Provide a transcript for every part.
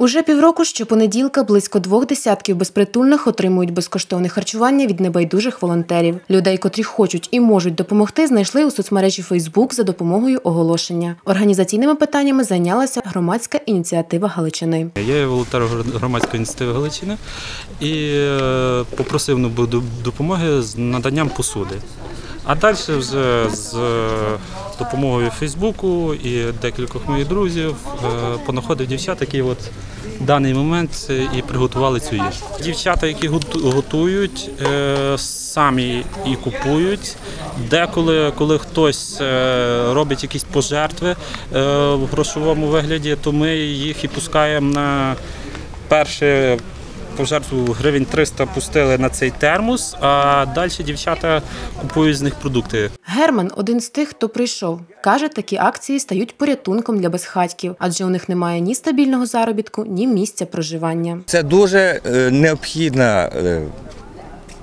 Уже півроку щопонеділка близько двох десятків безпритульних отримують безкоштовне харчування від небайдужих волонтерів. Людей, котрі хочуть і можуть допомогти, знайшли у соцмережі Фейсбук за допомогою оголошення. Організаційними питаннями зайнялася громадська ініціатива Галичини. Я є волонтер громадської ініціативи Галичини і е, попросив ну, допомоги з наданням посуди. А далі вже з допомогою Фейсбуку і декількох моїх друзів е, понаходив дівчат, які от в даний момент е, і приготували цю їжу. Дівчата, які готують, е, самі і купують. Деколи, коли хтось робить якісь пожертви в грошовому вигляді, то ми їх і пускаємо на перше пожертву гривень 300 пустили на цей термос, а далі дівчата купують з них продукти. Герман один з тих, хто прийшов. Каже, такі акції стають порятунком для безхатьків, адже у них немає ні стабільного заробітку, ні місця проживання. Це дуже е, необхідна е,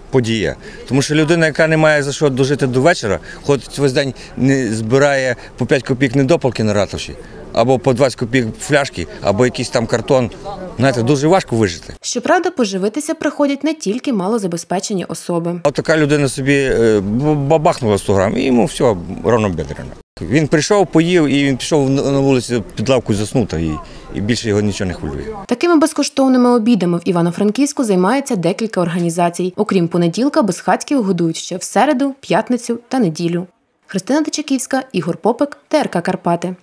подія. Тому що людина, яка не має за що дожити до вечора, ходить весь день не збирає по 5 копійок недопалки на ратуші, або по 20 копійок фляшки, або якийсь там картон. Знаєте, дуже важко вижити. Щоправда, поживитися приходять не тільки малозабезпечені особи. От така людина собі е, бабахнула 100 грам, і йому все равнобедрено. Він прийшов, поїв, і він пішов на на вулиці під лавку заснути, і, і більше його нічого не хвилює. Такими безкоштовними обідами в Івано-Франківську займається декілька організацій. Окрім понеділка, безхатьків годують ще в середу, п'ятницю та неділю. Христина Дичаківська, Ігор Попик, ТРК Карпати.